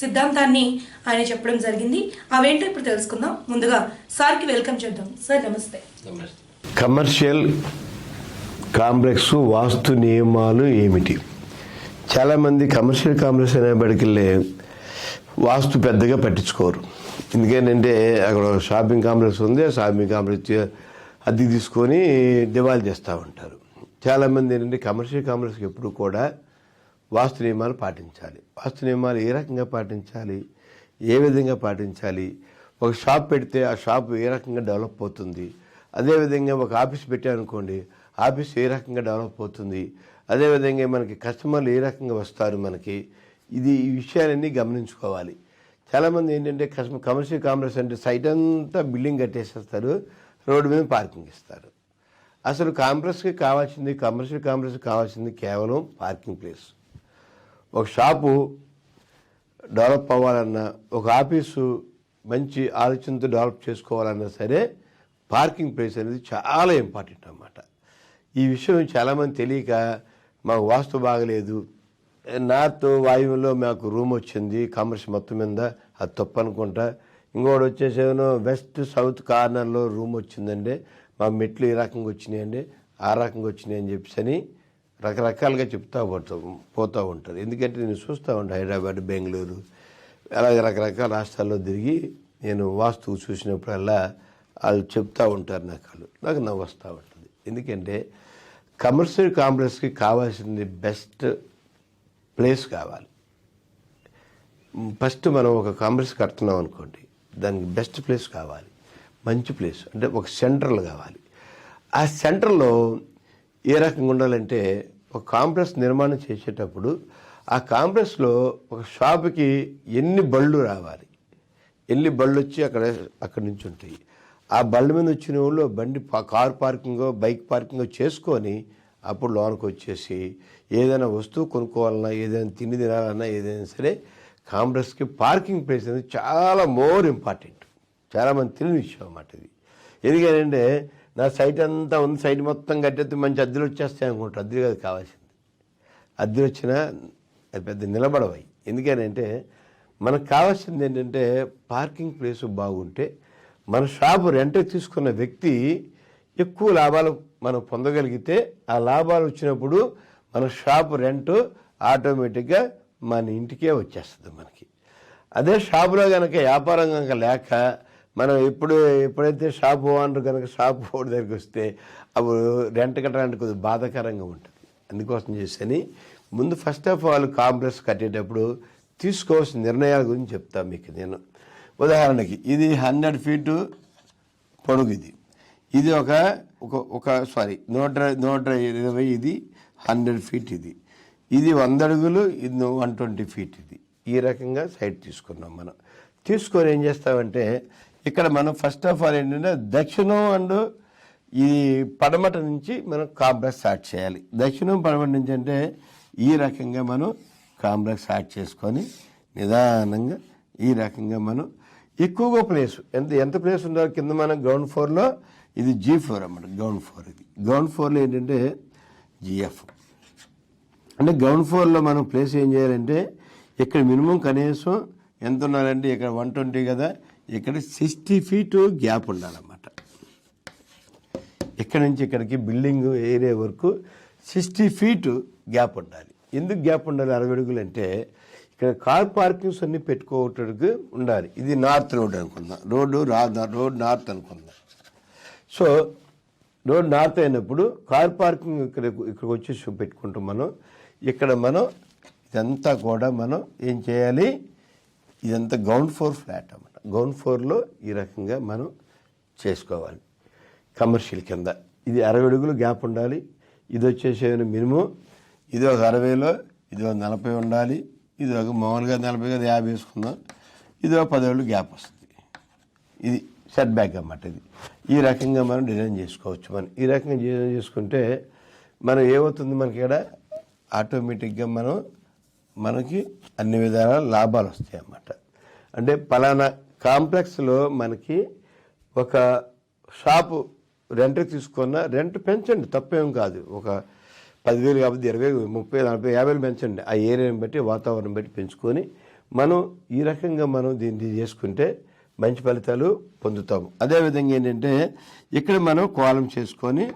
సిద్ధాంతాన్ని ఆయన చెప్పడం జరిగింది. అవేంటో ఇప్పుడు తెలుసుకుందాం. ముందుగా సార్కి వెల్కమ్ చేద్దాం. సార్ నమస్తే. కమర్షియల్ కాంప్లెక్స్ వాస్తు నియమాలు ఏమిటి? చాలామంది కమర్షియల్ కాంప్లెక్స్ అనేప్పటికీ వాస్తు పెద్దగా పట్టించుకోరు. ఎందుకంటే అక్కడ షాపింగ్ కాంప్లెక్స్ ఉంది. ఆ షాపింగ్ కాంప్లెక్స్ అద్దెకి తీసుకొని దివాళీ చేస్తూ ఉంటారు. చాలామంది ఏంటంటే కమర్షియల్ కాంప్లెక్స్కి ఎప్పుడు కూడా వాస్తు నియమాలు పాటించాలి. వాస్తు నియమాలు ఏ రకంగా పాటించాలి? ఏ విధంగా పాటించాలి? ఒక షాప్ పెడితే ఆ షాప్ ఏ రకంగా డెవలప్ అవుతుంది? అదేవిధంగా ఒక ఆఫీస్ పెట్టామనుకోండి ఆఫీస్ ఏ రకంగా డెవలప్ అవుతుంది? అదేవిధంగా మనకి కస్టమర్లు ఏ రకంగా వస్తారు మనకి? ఇది ఈ విషయాలన్నీ గమనించుకోవాలి. చాలామంది ఏంటంటే కస్టమర్ కమర్షియల్ కాంప్లెక్స్ అంటే సైట్ అంతా బిల్డింగ్ కట్టేసేస్తారు రోడ్డు మీద పార్కింగ్ ఇస్తారు. అసలు కాంప్లెక్స్కి కావాల్సింది కమర్షియల్ కాంప్లెక్స్కి కావాల్సింది కేవలం పార్కింగ్ ప్లేస్. ఒక షాపు డెవలప్ అవ్వాలన్నా ఒక ఆఫీసు మంచి ఆలోచనతో డెవలప్ చేసుకోవాలన్నా సరే పార్కింగ్ ప్లేస్ అనేది చాలా ఇంపార్టెంట్ అన్నమాట. ఈ విషయం చాలామంది తెలియక మాకు వాస్తు బాగలేదు. నార్త్ వాయువులో మాకు రూమ్ వచ్చింది కామర్స్ మొత్తం మీద అది తప్పు అనుకుంటా. ఇంకోటి వచ్చేసేమో వెస్ట్ సౌత్ కార్నర్లో రూమ్ వచ్చిందండి. మా మెట్లు ఈ రకంగా వచ్చినాయండి ఆ రకంగా వచ్చినాయి అని చెప్పేసి రకరకాలుగా చెప్తూ పోతూ పోతూ ఉంటారు. ఎందుకంటే నేను చూస్తూ ఉంటాను హైదరాబాద్ బెంగళూరు అలాగే రకరకాల రాష్ట్రాల్లో తిరిగి నేను వాస్తు చూసినప్పుడల్లా వాళ్ళు చెప్తూ ఉంటారు నాకు వాళ్ళు నాకు నవ్వు వస్తూ ఉంటుంది. ఎందుకంటే కమర్షియల్ కాంప్లెక్స్కి కావాల్సింది బెస్ట్ ప్లేస్ కావాలి. ఫస్ట్ మనం ఒక కాంప్లెక్స్ కడుతున్నాం అనుకోండి దానికి బెస్ట్ ప్లేస్ కావాలి. మంచి ప్లేస్ అంటే ఒక సెంటర్లు కావాలి. ఆ సెంటర్లో ఏ రకంగా ఉండాలంటే ఒక కాంప్లెక్స్ నిర్మాణం చేసేటప్పుడు ఆ కాంప్లెక్స్లో ఒక షాపుకి ఎన్ని బళ్ళు రావాలి? ఎన్ని బళ్ళు వచ్చి అక్కడ అక్కడి నుంచి ఉంటాయి ఆ బళ్ళ మీద వచ్చిన వాళ్ళు బండి కార్ పార్కింగ్ బైక్ పార్కింగ్ చేసుకొని అప్పుడు లోనికి వచ్చేసి ఏదైనా వస్తువు కొనుక్కోవాలన్నా ఏదైనా తిండి తినాలన్నా ఏదైనా సరే కాంప్లెక్స్కి పార్కింగ్ ప్లేస్ అనేది చాలా మోర్ ఇంపార్టెంట్. చాలామంది తెలియని విషయం అన్నమాట ఇది. ఎందుకంటే నా సైట్ అంతా ఉంది. సైట్ మొత్తం కట్టేస్తే మంచి అద్దెలు వచ్చేస్తాయి అనుకుంటారు. అద్దెలు కాదు కావాల్సింది. అద్దెలు వచ్చినా అది పెద్ద నిలబడవాయి ఎందుకనంటే మనకు కావాల్సింది ఏంటంటే పార్కింగ్ ప్లేస్ బాగుంటే మన షాపు రెంట్ తీసుకున్న వ్యక్తి ఎక్కువ లాభాలు మనం పొందగలిగితే ఆ లాభాలు వచ్చినప్పుడు మన షాపు రెంట్ ఆటోమేటిక్గా మన ఇంటికే వచ్చేస్తుంది మనకి. అదే షాపులో కనుక వ్యాపారం కనుక లేక మనం ఎప్పుడు ఎప్పుడైతే షాప్ ఓనర్ కనుక షాప్ ఓనర్ దగ్గరికి వస్తే అప్పుడు రెంట్ కట్టడానికి కొద్దిగా బాధాకరంగా ఉంటుంది. అందుకోసం చేసని ముందు ఫస్ట్ ఆఫ్ ఆల్ కాంప్లెక్స్ కట్టేటప్పుడు తీసుకోవాల్సిన నిర్ణయాల గురించి చెప్తాను మీకు నేను. ఉదాహరణకి ఇది హండ్రెడ్ ఫీటు పొడుగు ఇది. ఇది ఒక ఒక ఒక సారీ నూట నూట ఇరవై ఇది హండ్రెడ్ ఫీట్ ఇది. ఇది వంద అడుగులు ఇది వన్ ట్వంటీ ఫీట్ ఇది. ఈ రకంగా సైట్ తీసుకున్నాం మనం. తీసుకొని ఏం చేస్తామంటే ఇక్కడ మనం ఫస్ట్ ఆఫ్ ఆల్ ఏంటంటే దక్షిణం అండ్ ఈ పడమట నుంచి మనం కాంప్లెక్స్ స్టార్ట్ చేయాలి. దక్షిణం పడమట నుంచి అంటే ఈ రకంగా మనం కాంప్లెక్స్ స్టార్ట్ చేసుకొని నిదానంగా ఈ రకంగా మనం ఎక్కువగా ప్లేస్ ఎంత ఎంత ప్లేస్ ఉందో కింద మనం గ్రౌండ్ ఫ్లోర్లో ఇది జీ ఫ్లోర్ అన్నమాట గ్రౌండ్ ఫ్లోర్ ఇది. గ్రౌండ్ ఫ్లోర్లో ఏంటంటే జిఎఫ్ అంటే గ్రౌండ్ ఫ్లోర్లో మనం ప్లేస్ ఏం చేయాలంటే ఇక్కడ మినిమం కనీసం ఎంత ఉన్నారంటే ఇక్కడ వన్ ట్వంటీ కదా ఇక్కడ సిక్స్టీ ఫీట్ గ్యాప్ ఉండాలన్నమాట. ఇక్కడ నుంచి ఇక్కడికి బిల్డింగ్ ఏరియా వరకు సిక్స్టీ ఫీట్ గ్యాప్ ఉండాలి. ఎందుకు గ్యాప్ ఉండాలి అరవై అడుగులు అంటే ఇక్కడ కార్ పార్కింగ్స్ అన్ని పెట్టుకోవటానికి ఉండాలి. ఇది నార్త్ రోడ్ అనుకుందాం. రోడ్డు రా రోడ్ నార్త్ అనుకుందాం. సో రోడ్ నార్త్ అయినప్పుడు కార్ పార్కింగ్ ఇక్కడ ఇక్కడికి వచ్చి పెట్టుకుంటాం మనం ఇక్కడ మనం ఇదంతా కూడా మనం ఏం చేయాలి? ఇదంతా గ్రౌండ్ ఫ్లోర్ ఫ్లాట్ అన్నమాట. గౌన్ ఫోర్లో ఈ రకంగా మనం చేసుకోవాలి. కమర్షియల్ కింద. ఇది అరవై అడుగులు గ్యాప్ ఉండాలి. ఇది వచ్చేసి మినిమం. ఇది ఒక అరవైలో ఇది ఒక నలభై ఉండాలి. ఇది ఒక మామూలుగా నలభై కదా యాభై వేసుకుందాం. ఇది ఒక పదేళ్ళు గ్యాప్ వస్తుంది. ఇది సెట్ బ్యాక్ అన్నమాట ఇది. ఈ రకంగా మనం డిజైన్ చేసుకోవచ్చు. మనం ఈ రకంగా డిజైన్ చేసుకుంటే మనం ఏమవుతుంది మనకి ఇక్కడ? ఆటోమేటిక్గా మనం మనకి అన్ని విధాల లాభాలు వస్తాయి అన్నమాట అంటే ఫలానా కాంప్లెక్స్లో మనకి ఒక షాపు రెంట్కి తీసుకున్న రెంట్ పెంచండి తప్పేం కాదు. ఒక పదివేలు కాబట్టి ఇరవై ముప్పై నలభై యాభై పెంచండి. ఆ ఏరియాని బట్టి వాతావరణం బట్టి పెంచుకొని మనం ఈ రకంగా మనం దీన్ని చేసుకుంటే మంచి ఫలితాలు పొందుతాము. అదేవిధంగా ఏంటంటే ఇక్కడ మనం కోలం చేసుకొని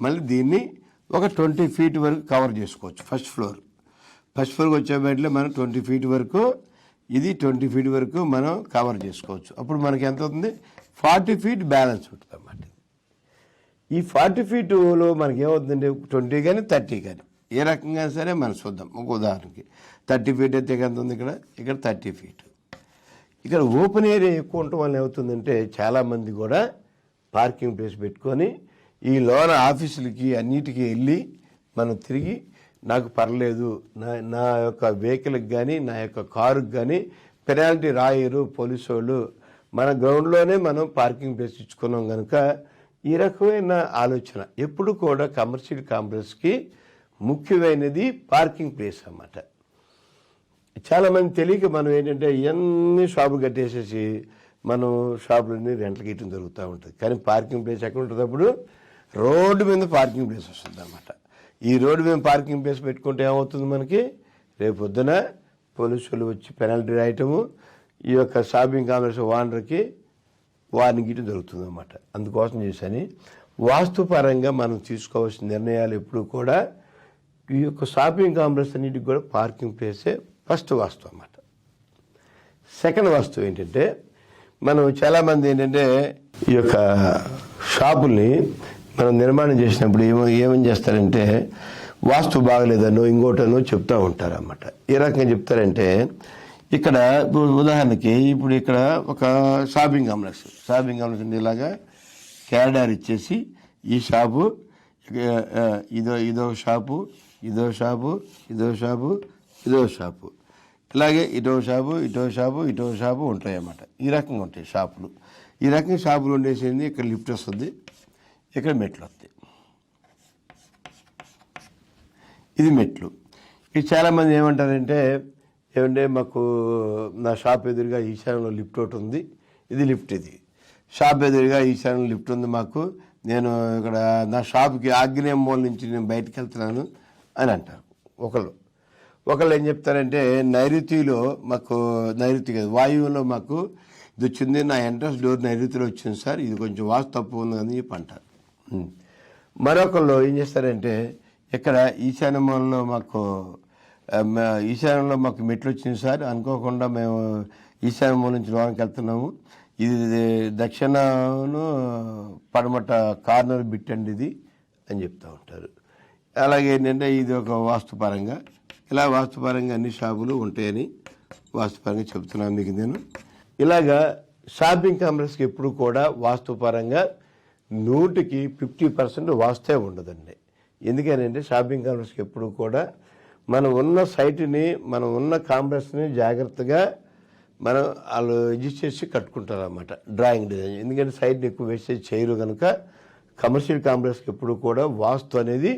మళ్ళీ దీన్ని ఒక ట్వంటీ ఫీట్ వరకు కవర్ చేసుకోవచ్చు ఫస్ట్ ఫ్లోర్. ఫస్ట్ ఫ్లోర్కి వచ్చేబట్లే మనం ట్వంటీ ఫీట్ వరకు ఇది ట్వంటీ ఫీట్ వరకు మనం కవర్ చేసుకోవచ్చు. అప్పుడు మనకి ఎంత అవుతుంది? ఫార్టీ ఫీట్ బ్యాలెన్స్ ఉంటుంది అన్నమాట. ఈ ఫార్టీ ఫీట్లో మనకి ఏమవుతుందండి ట్వంటీ కానీ థర్టీ కానీ ఏ రకంగా సరే మనం చూద్దాం. ఒక ఉదాహరణకి థర్టీ ఫీట్ అయితే ఎంత ఉంది ఇక్కడ? ఇక్కడ థర్టీ ఫీట్. ఇక్కడ ఓపెన్ ఏరియా ఎక్కువ ఉండటం వల్ల ఏమవుతుందంటే చాలామంది కూడా పార్కింగ్ ప్లేస్ పెట్టుకొని ఈ లోన ఆఫీసులకి అన్నిటికీ వెళ్ళి మనం తిరిగి నాకు పర్లేదు. నా నా యొక్క వెహికల్కి కానీ నా యొక్క కారుకి కానీ పెనాల్టీ రాయరు పోలీసు వాళ్ళు మన గ్రౌండ్లోనే మనం పార్కింగ్ ప్లేస్ ఇచ్చుకున్నాం కనుక ఈ రకమైన ఆలోచన ఎప్పుడు కూడా కమర్షియల్ కాంప్లెక్స్కి ముఖ్యమైనది పార్కింగ్ ప్లేస్ అన్నమాట. చాలామంది తెలియక మనం ఏంటంటే ఇవన్నీ షాపులు కట్టేసేసి మనం షాపులన్నీ రెంట్లకి ఇవ్వడం జరుగుతూ ఉంటుంది. కానీ పార్కింగ్ ప్లేస్ ఎక్కడ ఉంటుంది అప్పుడు రోడ్డు మీద పార్కింగ్ ప్లేస్ వస్తుంది అనమాట ఈ రోడ్డు మేము పార్కింగ్ ప్లేస్ పెట్టుకుంటే ఏమవుతుంది మనకి? రేపు పొద్దున పోలీసులు వచ్చి పెనాల్టీ రాయటము ఈ యొక్క షాపింగ్ కాంప్లెక్స్ ఓనర్కి వారిని గీయటం దొరుకుతుంది అన్నమాట అందుకోసం చేశాను. వాస్తుపరంగా మనం తీసుకోవాల్సిన నిర్ణయాలు ఎప్పుడు కూడా ఈ యొక్క షాపింగ్ కాంప్లెక్స్ అన్నిటికి కూడా పార్కింగ్ ప్లేసే ఫస్ట్ వాస్తు అన్నమాట. సెకండ్ వస్తువు ఏంటంటే మనం చాలామంది ఏంటంటే ఈ యొక్క షాపుల్ని మనం నిర్మాణం చేసినప్పుడు ఏమో ఏమని చేస్తారంటే వాస్తు బాగలేదనో ఇంకోటనో చెప్తూ ఉంటారు అన్నమాట ఏ రకంగా చెప్తారంటే ఇక్కడ ఇప్పుడు ఉదాహరణకి ఇప్పుడు ఇక్కడ ఒక షాపింగ్ కాంప్లెక్స్. షాపింగ్ కాంప్లెక్స్ ఉండేలాగా క్యారిడార్ ఇచ్చేసి ఈ షాపు ఇదో ఇదో షాపు ఇదో షాపు ఇదో షాపు ఇదో షాపు. ఇలాగే ఇటో షాపు ఇటో షాపు ఇటో షాపు ఉంటాయి అన్నమాట ఈ రకంగా ఉంటాయి షాపులు. ఈ రకంగా షాపులు ఉండేసింది ఇక్కడ లిఫ్ట్ వస్తుంది. ఇక్కడ మెట్లు వస్తాయి? ఇది మెట్లు. ఇది చాలామంది ఏమంటారంటే ఏమంటే మాకు నా షాప్ ఎదురుగా ఈశాన్యంలో లిఫ్ట్ ఒకటి ఉంది. ఇది లిఫ్ట్ ఇది. షాప్ ఎదురుగా ఈశాన్యంలో లిఫ్ట్ ఉంది మాకు. నేను ఇక్కడ నా షాప్కి ఆగ్నేయం మూల నుంచి నేను బయటకు వెళ్తున్నాను అని అంటారు ఒకళ్ళు. ఒకళ్ళు ఏం చెప్తారంటే నైరుతిలో మాకు నైరుతి కాదు వాయువులో మాకు ఇది వచ్చింది నా ఎంట్రన్స్ డోర్ నైరుతిలో వచ్చింది సార్ ఇది కొంచెం వాస్తు తప్పు ఉంది అని చెప్పి అంటారు. మరొకళ్ళు ఏం చేస్తారంటే ఇక్కడ ఈశాన్యంలో మాకు ఈశాన్యంలో మాకు మెట్లు వచ్చింది సార్. అనుకోకుండా మేము ఈశాన్యం మూల నుంచి లోనికి వెళ్తున్నాము. ఇది దక్షిణను పడమట కార్నర్ బిట్ అండి ఇది అని చెప్తూ ఉంటారు. అలాగే ఏంటంటే ఇది ఒక వాస్తుపరంగా ఇలా వాస్తుపరంగా అన్ని షాపులు ఉంటాయని వాస్తుపరంగా చెప్తున్నాను మీకు నేను. ఇలాగా షాపింగ్ కాంప్లెక్స్కి ఎప్పుడు కూడా వాస్తుపరంగా నూటికి ఫిఫ్టీ పర్సెంట్ వాస్తే ఉండదండి. ఎందుకనంటే షాపింగ్ కాంప్లెక్స్కి ఎప్పుడు కూడా మనం ఉన్న సైట్ని మనం ఉన్న కాంప్లెక్స్ని జాగ్రత్తగా మనం వాళ్ళు అడ్జస్ట్ చేసి కట్టుకుంటారు అన్నమాట డ్రాయింగ్ డిజైన్. ఎందుకంటే సైట్ని ఎక్కువ వేస్టేజ్ చేయరు కనుక కమర్షియల్ కాంప్లెక్స్కి ఎప్పుడు కూడా వాస్తు అనేది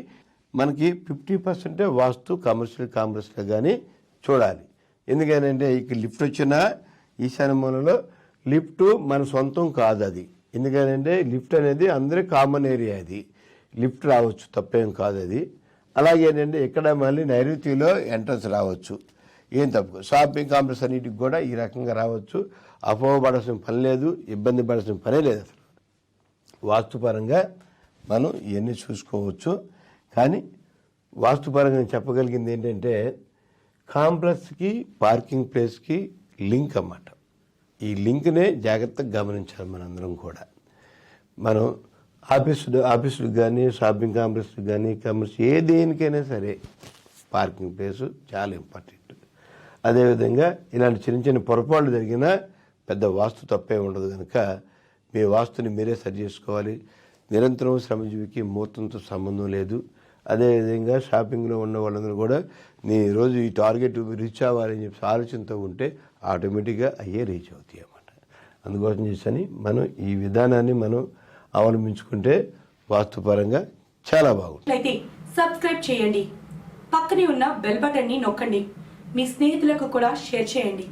మనకి ఫిఫ్టీ పర్సెంటే వాస్తు కమర్షియల్ కాంప్లెక్స్లో కానీ చూడాలి. ఎందుకనంటే ఇక్కడ లిఫ్ట్ వచ్చినా ఈశాన్య మూలలో లిఫ్ట్ మన సొంతం కాదు అది ఎందుకంటే లిఫ్ట్ అనేది అందరి కామన్ ఏరియా అది లిఫ్ట్ రావచ్చు తప్పేం కాదు అది. అలాగే ఏంటంటే ఇక్కడ మళ్ళీ నైరుతిలో ఎంట్రన్స్ రావచ్చు. ఏం తప్పు. షాపింగ్ కాంప్లెక్స్ అన్నిటికి కూడా ఈ రకంగా రావచ్చు. అపోహపడాల్సిన పని లేదు ఇబ్బంది పడాల్సిన పనే లేదు అసలు. వాస్తుపరంగా మనం ఇవన్నీ చూసుకోవచ్చు. కానీ వాస్తుపరంగా నేను చెప్పగలిగింది ఏంటంటే కాంప్లెక్స్కి పార్కింగ్ ప్లేస్కి లింక్ అన్నమాట. ఈ లింక్నే జాగ్రత్తగా గమనించాలి మనందరం కూడా. మనం ఆఫీసు ఆఫీసులకు కానీ షాపింగ్ కాంప్లెక్స్కి కానీ కమర్స్ ఏ దేనికైనా సరే పార్కింగ్ ప్లేస్ చాలా ఇంపార్టెంట్. అదేవిధంగా ఇలాంటి చిన్న చిన్న పొరపాట్లు జరిగినా పెద్ద వాస్తు తప్పే ఉండదు కనుక మీ వాస్తుని మీరే సరి చేసుకోవాలి. నిరంతరం శ్రమజీవికి ముహూర్తంతో సంబంధం లేదు. అదేవిధంగా షాపింగ్లో ఉన్న వాళ్ళందరూ కూడా నీ రోజు ఈ టార్గెట్ రీచ్ అవ్వాలని చెప్పి ఆలోచనతో ఉంటే ఆటోమేటిక్గా అయ్యే రీచ్ అవుతాయి అన్నమాట. అందుకోసం చేసని మనం ఈ విధానాన్ని మనం అవలంబించుకుంటే వాస్తుపరంగా చాలా బాగుంటుంది. అయితే సబ్స్క్రైబ్ చేయండి పక్కనే ఉన్న బెల్ బటన్ని నొక్కండి మీ స్నేహితులకు కూడా షేర్ చేయండి.